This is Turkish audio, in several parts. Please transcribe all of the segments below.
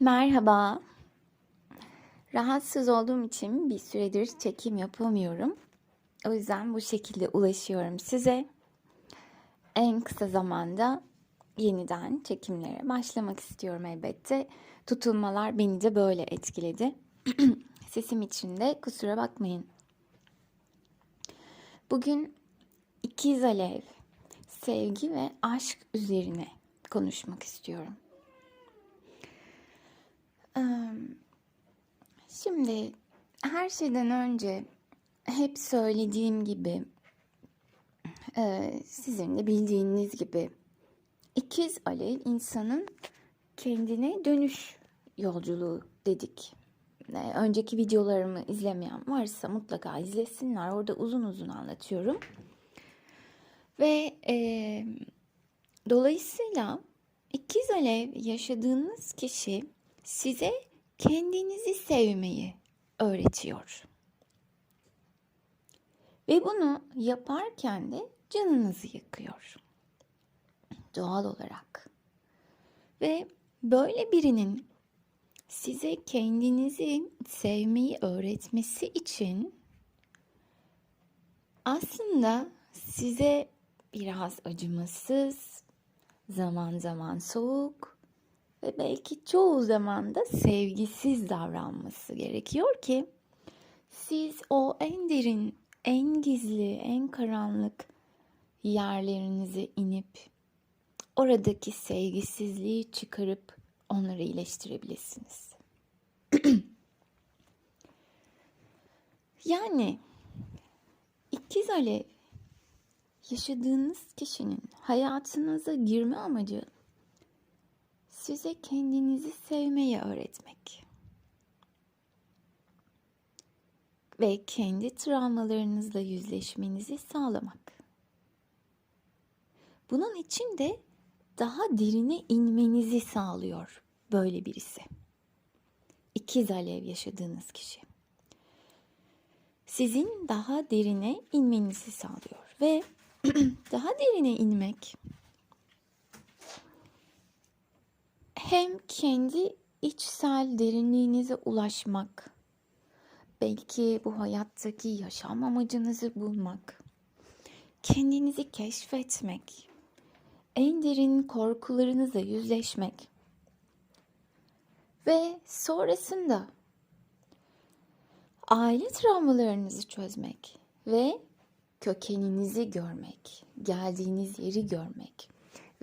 Merhaba. Rahatsız olduğum için bir süredir çekim yapamıyorum. O yüzden bu şekilde ulaşıyorum size. En kısa zamanda yeniden çekimlere başlamak istiyorum elbette. Tutulmalar beni de böyle etkiledi. Sesim için de kusura bakmayın. Bugün ikiz alev, sevgi ve aşk üzerine konuşmak istiyorum. Şimdi her şeyden önce hep söylediğim gibi sizin de bildiğiniz gibi ikiz alev insanın kendine dönüş yolculuğu dedik. Önceki videolarımı izlemeyen varsa mutlaka izlesinler. Orada uzun uzun anlatıyorum. Ve e, dolayısıyla ikiz alev yaşadığınız kişi size kendinizi sevmeyi öğretiyor. Ve bunu yaparken de canınızı yakıyor. Doğal olarak. Ve böyle birinin size kendinizi sevmeyi öğretmesi için aslında size biraz acımasız, zaman zaman soğuk ve belki çoğu zaman da sevgisiz davranması gerekiyor ki siz o en derin, en gizli, en karanlık yerlerinize inip oradaki sevgisizliği çıkarıp onları iyileştirebilirsiniz. yani ikiz alev yaşadığınız kişinin hayatınıza girme amacı size kendinizi sevmeyi öğretmek. Ve kendi travmalarınızla yüzleşmenizi sağlamak. Bunun için de daha derine inmenizi sağlıyor böyle birisi. İkiz alev yaşadığınız kişi. Sizin daha derine inmenizi sağlıyor ve daha derine inmek hem kendi içsel derinliğinize ulaşmak, belki bu hayattaki yaşam amacınızı bulmak, kendinizi keşfetmek, en derin korkularınızla yüzleşmek ve sonrasında aile travmalarınızı çözmek ve kökeninizi görmek, geldiğiniz yeri görmek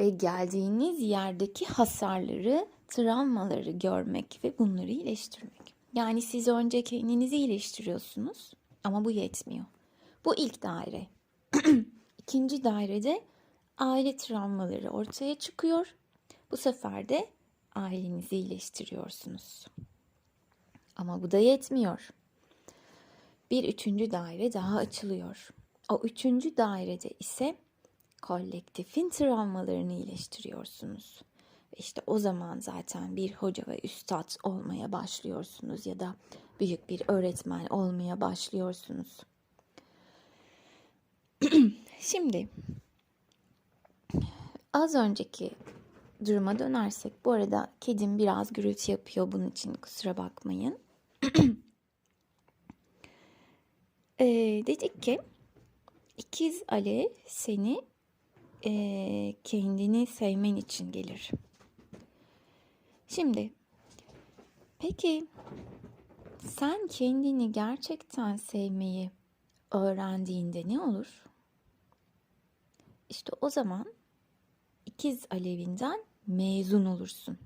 ve geldiğiniz yerdeki hasarları, travmaları görmek ve bunları iyileştirmek. Yani siz önce kendinizi iyileştiriyorsunuz ama bu yetmiyor. Bu ilk daire. İkinci dairede aile travmaları ortaya çıkıyor. Bu sefer de ailenizi iyileştiriyorsunuz. Ama bu da yetmiyor. Bir üçüncü daire daha açılıyor. O üçüncü dairede ise kolektifin travmalarını iyileştiriyorsunuz. İşte o zaman zaten bir hoca ve üstad olmaya başlıyorsunuz ya da büyük bir öğretmen olmaya başlıyorsunuz. Şimdi az önceki duruma dönersek bu arada kedim biraz gürültü yapıyor bunun için kusura bakmayın. ee, dedik ki ikiz alev seni e, kendini sevmen için gelir. Şimdi peki sen kendini gerçekten sevmeyi öğrendiğinde ne olur? İşte o zaman ikiz alevinden mezun olursun.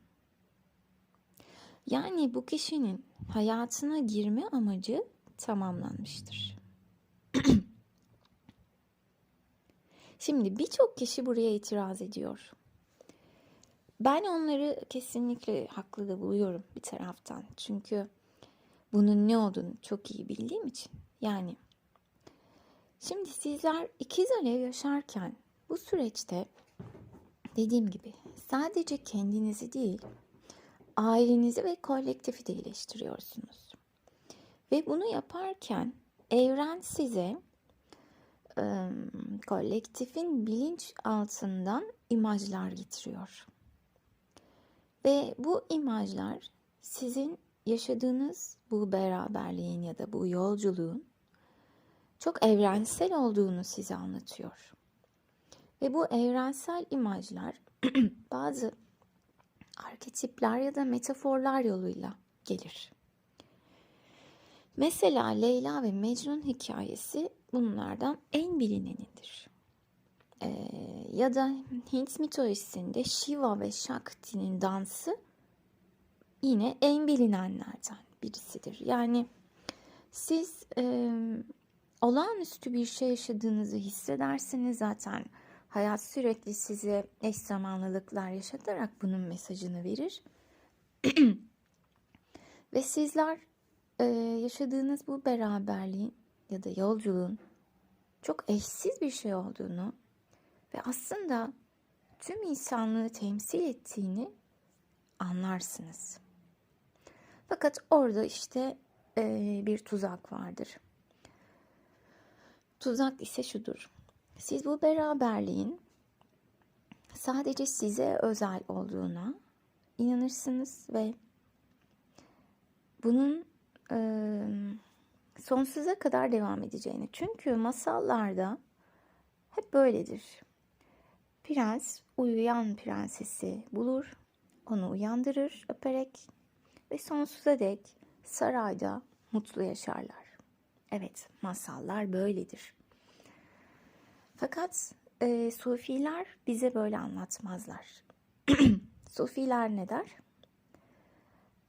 Yani bu kişinin hayatına girme amacı tamamlanmıştır. Şimdi birçok kişi buraya itiraz ediyor. Ben onları kesinlikle haklı da buluyorum bir taraftan. Çünkü bunun ne olduğunu çok iyi bildiğim için. Yani şimdi sizler ikiz alev yaşarken bu süreçte dediğim gibi sadece kendinizi değil ailenizi ve kolektifi de iyileştiriyorsunuz. Ve bunu yaparken evren size e, kolektifin bilinç altından imajlar getiriyor. Ve bu imajlar sizin yaşadığınız bu beraberliğin ya da bu yolculuğun çok evrensel olduğunu size anlatıyor. Ve bu evrensel imajlar bazı arketipler ya da metaforlar yoluyla gelir. Mesela Leyla ve Mecnun hikayesi bunlardan en bilinenidir. Ee, ya da Hint mitolojisinde Shiva ve Shakti'nin dansı yine en bilinenlerden birisidir. Yani siz e, olağanüstü bir şey yaşadığınızı hissederseniz zaten hayat sürekli size eş zamanlılıklar yaşatarak bunun mesajını verir. ve sizler e, yaşadığınız bu beraberliğin ya da yolculuğun çok eşsiz bir şey olduğunu ve aslında tüm insanlığı temsil ettiğini anlarsınız. Fakat orada işte e, bir tuzak vardır. Tuzak ise şudur. Siz bu beraberliğin sadece size özel olduğuna inanırsınız ve bunun e, sonsuza kadar devam edeceğini. Çünkü masallarda hep böyledir. Prens uyuyan prensesi bulur, onu uyandırır öperek ve sonsuza dek sarayda mutlu yaşarlar. Evet, masallar böyledir. Fakat e, Sufiler bize böyle anlatmazlar. Sufiler ne der?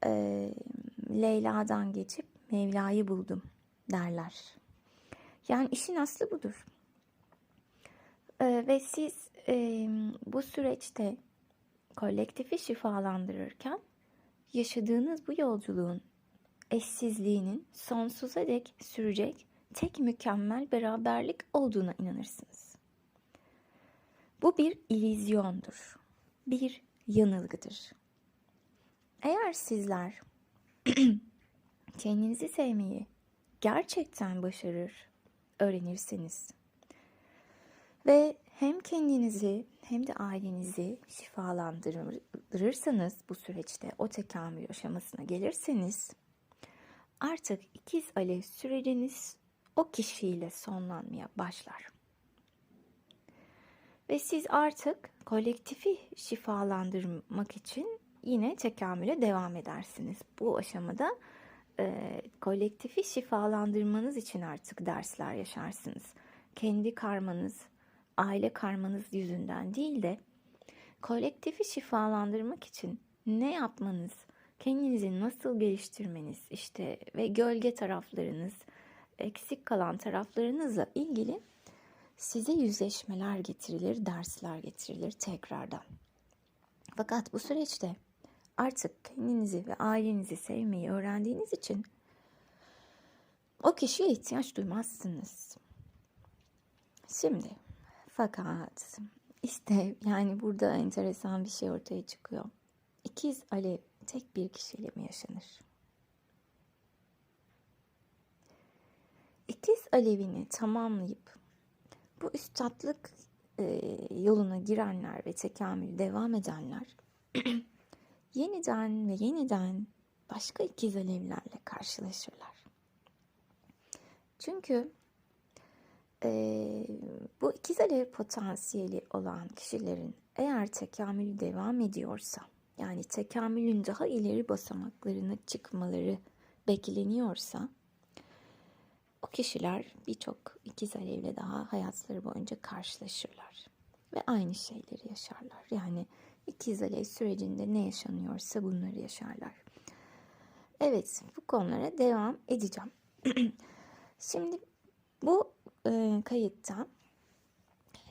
E, Leyla'dan geçip Mevla'yı buldum derler. Yani işin aslı budur. E, ve siz e, bu süreçte kolektifi şifalandırırken yaşadığınız bu yolculuğun eşsizliğinin sonsuza dek sürecek tek mükemmel beraberlik olduğuna inanırsınız. Bu bir ilizyondur. Bir yanılgıdır. Eğer sizler kendinizi sevmeyi gerçekten başarır, öğrenirseniz ve hem kendinizi hem de ailenizi şifalandırırsanız bu süreçte o tekamül aşamasına gelirseniz artık ikiz alev süreciniz o kişiyle sonlanmaya başlar. Ve siz artık kolektifi şifalandırmak için yine tekamüle devam edersiniz. Bu aşamada e, kolektifi şifalandırmanız için artık dersler yaşarsınız. Kendi karmanız, aile karmanız yüzünden değil de kolektifi şifalandırmak için ne yapmanız, kendinizi nasıl geliştirmeniz işte ve gölge taraflarınız, eksik kalan taraflarınızla ilgili size yüzleşmeler getirilir, dersler getirilir tekrardan. Fakat bu süreçte artık kendinizi ve ailenizi sevmeyi öğrendiğiniz için o kişiye ihtiyaç duymazsınız. Şimdi fakat işte yani burada enteresan bir şey ortaya çıkıyor. İkiz alev tek bir kişiyle mi yaşanır? İkiz alevini tamamlayıp bu üstatlık e, yoluna girenler ve tekamül devam edenler yeniden ve yeniden başka ikiz alevlerle karşılaşırlar. Çünkü e, bu ikiz alev potansiyeli olan kişilerin eğer tekamülü devam ediyorsa yani tekamülün daha ileri basamaklarına çıkmaları bekleniyorsa o kişiler birçok ikiz alevle daha hayatları boyunca karşılaşırlar ve aynı şeyleri yaşarlar. Yani ikiz alev sürecinde ne yaşanıyorsa bunları yaşarlar. Evet, bu konulara devam edeceğim. Şimdi bu e, kayıtta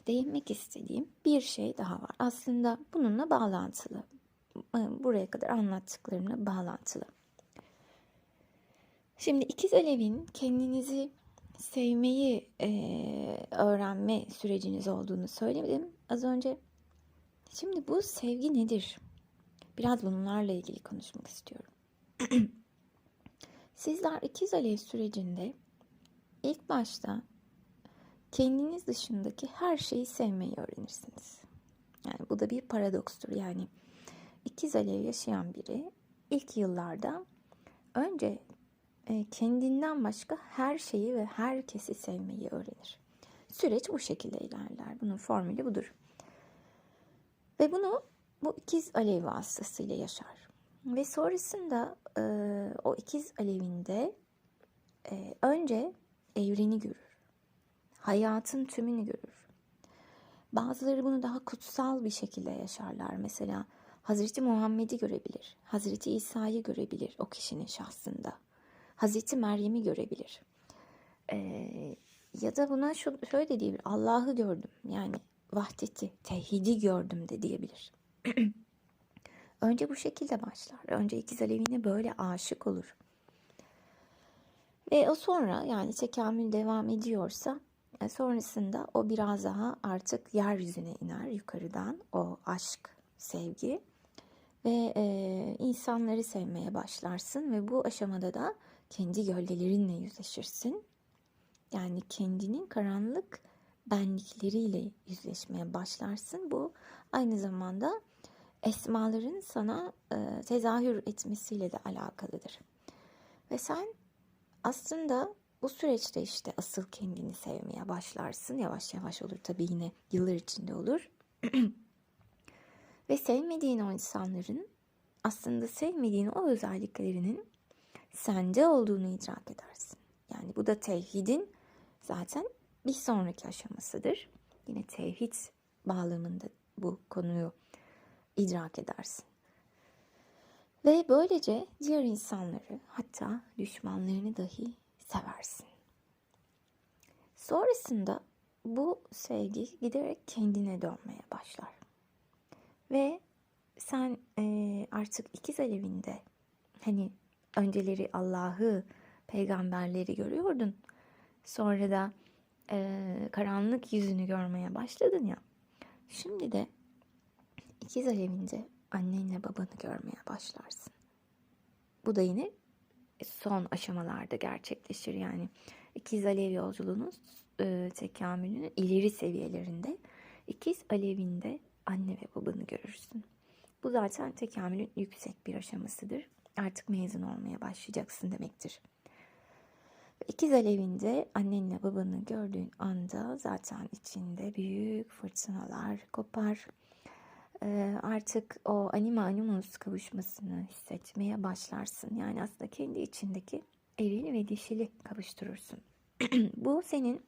değinmek istediğim bir şey daha var. Aslında bununla bağlantılı. E, buraya kadar anlattıklarımla bağlantılı. Şimdi ikiz alevin kendinizi sevmeyi e, öğrenme süreciniz olduğunu söyledim az önce. Şimdi bu sevgi nedir? Biraz bunlarla ilgili konuşmak istiyorum. Sizler ikiz alev sürecinde ilk başta kendiniz dışındaki her şeyi sevmeyi öğrenirsiniz. Yani bu da bir paradokstur. Yani ikiz alev yaşayan biri ilk yıllarda önce e, kendinden başka her şeyi ve herkesi sevmeyi öğrenir. Süreç bu şekilde ilerler. Bunun formülü budur. Ve bunu bu ikiz alev vasıtasıyla yaşar. Ve sonrasında e, o ikiz alevinde e, önce evreni görür. Hayatın tümünü görür. Bazıları bunu daha kutsal bir şekilde yaşarlar. Mesela Hazreti Muhammed'i görebilir. Hazreti İsa'yı görebilir o kişinin şahsında. Hazreti Meryem'i görebilir. Ee, ya da buna şu, şöyle de diyebilir. Allah'ı gördüm. Yani vahdeti, tevhidi gördüm de diyebilir. Önce bu şekilde başlar. Önce ikiz alevine böyle aşık olur. Ve o sonra yani tekamül devam ediyorsa e, sonrasında o biraz daha artık yeryüzüne iner yukarıdan o aşk, sevgi ve e, insanları sevmeye başlarsın ve bu aşamada da kendi gölgelerinle yüzleşirsin. Yani kendinin karanlık benlikleriyle yüzleşmeye başlarsın. Bu aynı zamanda esmaların sana e, tezahür etmesiyle de alakalıdır. Ve sen aslında bu süreçte işte asıl kendini sevmeye başlarsın. Yavaş yavaş olur tabii yine yıllar içinde olur. Ve sevmediğin o insanların aslında sevmediğin o özelliklerinin sende olduğunu idrak edersin. Yani bu da tevhidin zaten bir sonraki aşamasıdır. Yine tevhid bağlamında bu konuyu idrak edersin. Ve böylece diğer insanları hatta düşmanlarını dahi seversin. Sonrasında bu sevgi giderek kendine dönmeye başlar. Ve sen e, artık ikiz alevinde hani önceleri Allah'ı, peygamberleri görüyordun. Sonra da e, karanlık yüzünü görmeye başladın ya. Şimdi de ikiz alevinde annenle babanı görmeye başlarsın. Bu da yine son aşamalarda gerçekleşir. Yani ikiz alev yolculuğunun e, tekamülünün ileri seviyelerinde ikiz alevinde anne ve babanı görürsün. Bu zaten tekamülün yüksek bir aşamasıdır. Artık mezun olmaya başlayacaksın demektir. İkiz alevinde annenle babanı gördüğün anda zaten içinde büyük fırtınalar kopar. Ee, artık o anima animus kavuşmasını hissetmeye başlarsın. Yani aslında kendi içindeki eril ve dişili kavuşturursun. Bu senin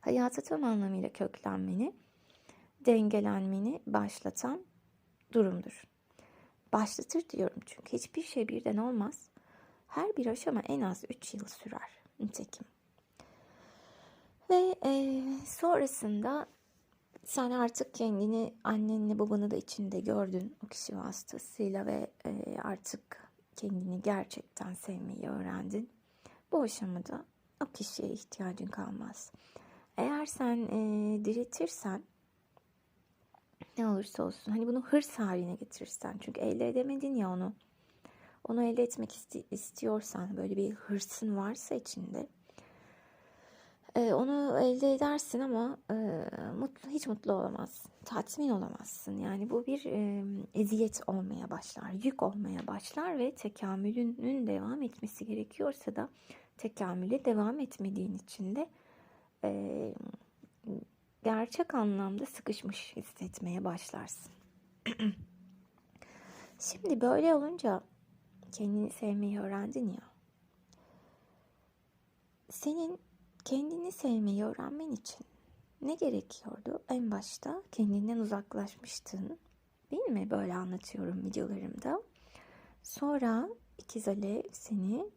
hayata tam anlamıyla köklenmeni, dengelenmeni başlatan durumdur. Başlatır diyorum çünkü hiçbir şey birden olmaz. Her bir aşama en az 3 yıl sürer nitekim. Ve e, sonrasında sen artık kendini annenle babanı da içinde gördün o kişi vasıtasıyla ve e, artık kendini gerçekten sevmeyi öğrendin. Bu aşamada o kişiye ihtiyacın kalmaz. Eğer sen e, diretirsen ne olursa olsun hani bunu hırs haline getirirsen çünkü elde edemedin ya onu onu elde etmek isti- istiyorsan böyle bir hırsın varsa içinde e, onu elde edersin ama e, mutlu hiç mutlu olamazsın. Tatmin olamazsın. Yani bu bir e, eziyet olmaya başlar, yük olmaya başlar ve tekamülünün devam etmesi gerekiyorsa da tekamüle devam etmediğin için de e, gerçek anlamda sıkışmış hissetmeye başlarsın. Şimdi böyle olunca kendini sevmeyi öğrendin ya. Senin kendini sevmeyi öğrenmen için ne gerekiyordu? En başta kendinden uzaklaşmıştın. Değil mi? Böyle anlatıyorum videolarımda. Sonra ikiz alev seni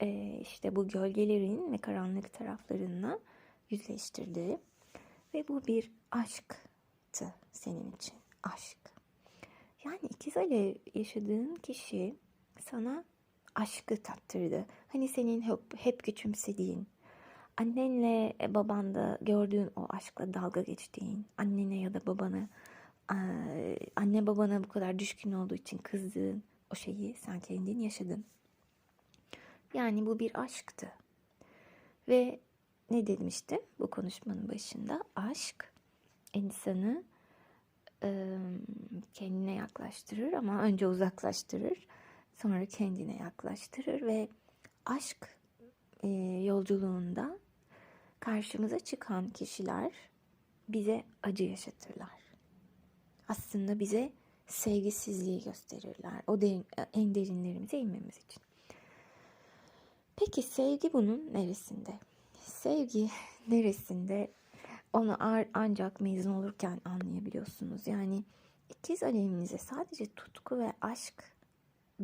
e, işte bu gölgelerin ve karanlık taraflarınla yüzleştirdi. Ve bu bir aşktı senin için. Aşk. Yani ikiz alev yaşadığın kişi sana aşkı tattırdı. Hani senin hep, hep küçümsediğin, annenle e, babanda gördüğün o aşkla dalga geçtiğin, annene ya da babana, anne babana bu kadar düşkün olduğu için kızdığın o şeyi sen kendin yaşadın. Yani bu bir aşktı. Ve ne demiştim bu konuşmanın başında? Aşk insanı e, kendine yaklaştırır ama önce uzaklaştırır. Sonra kendine yaklaştırır ve aşk e, yolculuğunda karşımıza çıkan kişiler bize acı yaşatırlar. Aslında bize sevgisizliği gösterirler. O derin, en derinlerimize inmemiz için. Peki sevgi bunun neresinde? Sevgi neresinde? Onu ancak mezun olurken anlayabiliyorsunuz. Yani ikiz alevinize sadece tutku ve aşk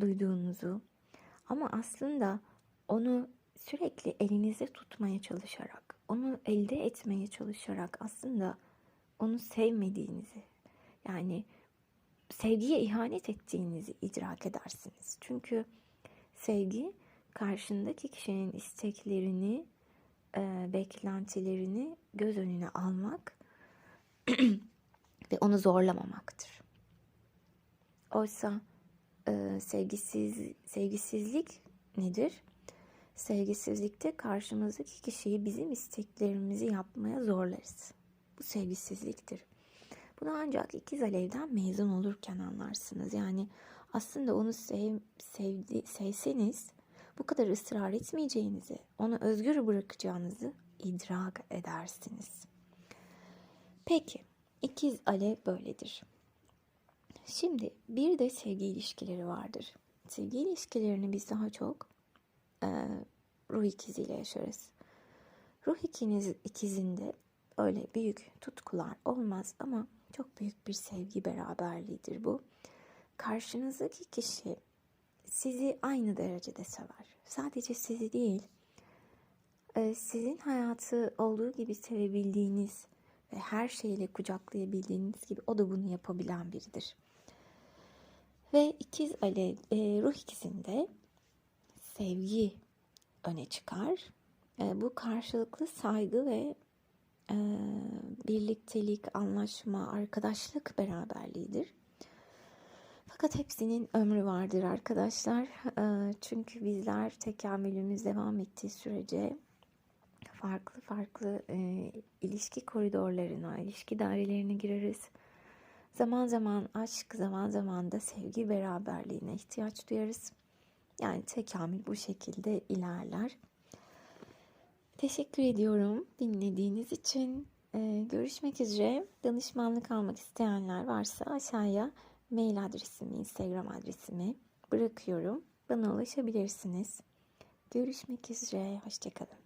duyduğunuzu ama aslında onu sürekli elinizde tutmaya çalışarak, onu elde etmeye çalışarak aslında onu sevmediğinizi, yani sevgiye ihanet ettiğinizi idrak edersiniz. Çünkü sevgi karşındaki kişinin isteklerini, e, beklentilerini göz önüne almak ve onu zorlamamaktır. Oysa e, sevgisiz sevgisizlik nedir? Sevgisizlikte karşımızdaki kişiyi bizim isteklerimizi yapmaya zorlarız. Bu sevgisizliktir. Bunu ancak ikiz alevden mezun olurken anlarsınız. Yani aslında onu sev, sevdi, sevseniz bu kadar ısrar etmeyeceğinizi, onu özgür bırakacağınızı idrak edersiniz. Peki, ikiz alev böyledir. Şimdi bir de sevgi ilişkileri vardır. Sevgi ilişkilerini biz daha çok e, ruh ikiziyle yaşarız. Ruh ikiniz, ikizinde öyle büyük tutkular olmaz ama çok büyük bir sevgi beraberliğidir bu. Karşınızdaki kişi sizi aynı derecede sever. Sadece sizi değil, e, sizin hayatı olduğu gibi sevebildiğiniz ve her şeyle kucaklayabildiğiniz gibi o da bunu yapabilen biridir. Ve ikiz alev, e, ruh ikizinde sevgi öne çıkar. E, bu karşılıklı saygı ve e, birliktelik, anlaşma, arkadaşlık beraberliğidir. Fakat hepsinin ömrü vardır arkadaşlar. E, çünkü bizler tekamülümüz devam ettiği sürece farklı farklı e, ilişki koridorlarına, ilişki dairelerine gireriz. Zaman zaman aşk, zaman zaman da sevgi beraberliğine ihtiyaç duyarız. Yani tekamül bu şekilde ilerler. Teşekkür ediyorum dinlediğiniz için. Ee, görüşmek üzere. Danışmanlık almak isteyenler varsa aşağıya mail adresimi, Instagram adresimi bırakıyorum. Bana ulaşabilirsiniz. Görüşmek üzere. Hoşçakalın.